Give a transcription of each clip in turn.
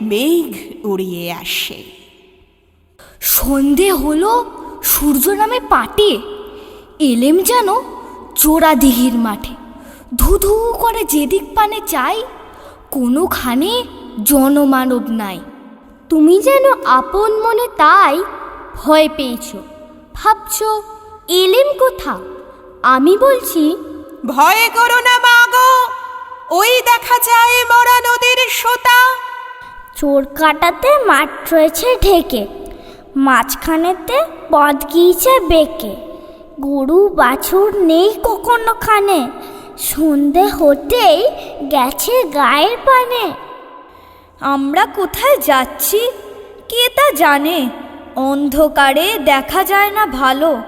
মেঘ উড়িয়ে আসে। সন্ধে হলো সূর্য নামে পাটে এলেম যেন চোরা দিঘির মাঠে। ধু ধু করে যেদিক পানে চাই কোনোখানে জনমানব নাই। তুমি যেন আপন মনে তাই ভয় পেয়েছ। ভাবছ এলেম কোথা? আমি বলছি ভয় করো না মাগো ওই দেখা যায় মরা নদীর সোতা। চোর কাটাতে মাঠ রয়েছে ঢেকে মাঝখানেতে পথ গিয়েছে বেঁকে। গরু বাছুর নেই কখনো খানে সন্ধে হতেই গেছে গায়ের পানে। আমরা কোথায় যাচ্ছি? কে তা জানে? অন্ধকারে দেখা যায় না ভালো।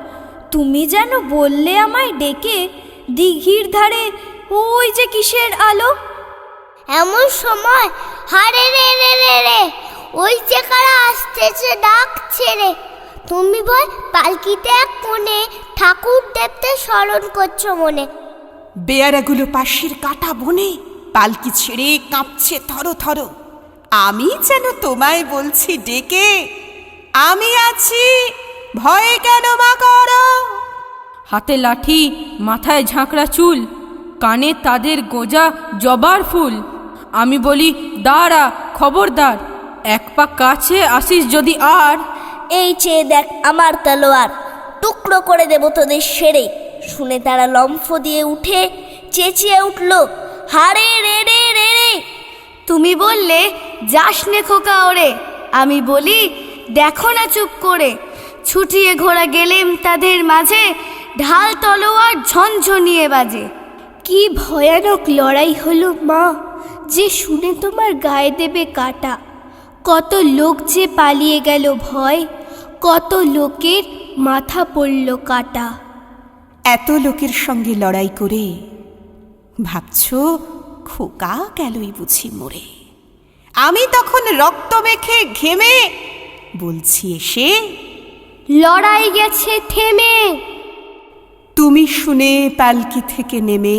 তুমি যেন বললে আমায় ডেকে দিঘির ধারে ওই যে কিসের আলো? এমন সময় হারে রে রে রে রে ওই যে কারা আসতেছে ডাক ছেড়ে তুমি বল পালকিতে এক কোণে ঠাকুর দেবতে স্মরণ করছ মনে। বেয়ারাগুলো পাশের কাটা বনে পালকি ছেড়ে কাঁপছে থর থর। আমি যেন তোমায় বলছি ডেকে। আমি আছি ভয়ে কেন মা করো? হাতে লাঠি মাথায় ঝাঁকড়া চুল কানে তাদের গোজা জবার ফুল। আমি বলি দাঁড়া খবরদার। এক পা কাছে আসিস যদি আর। এই চেয়ে দেখ আমার তলোয়ার। টুকরো করে দেব তোদের সেরে। শুনে তারা লম্ফ দিয়ে উঠে চেঁচিয়ে উঠল হারে রে রে রে রে। তুমি বললে যাস নে খোকা ওরে। আমি বলি দেখো না চুপ করে। ছুটিয়ে ঘোড়া গেলেম তাদের মাঝে ঢাল তলোয়ার ঝনঝনিয়ে বাজে। কি ভয়ানক লড়াই হলো মা। যে শুনে তোমার গায়ে দেবে কাটা। কত লোক যে পালিয়ে গেল ভয় কত লোকের মাথা পড়ল কাটা। এত লোকের সঙ্গে লড়াই করে ভাবছ খোকা গেলই বুঝি মরে। আমি তখন রক্ত মেখে ঘেমে বলছি এসে লড়াই গেছে থেমে। তুমি শুনে পালকি থেকে নেমে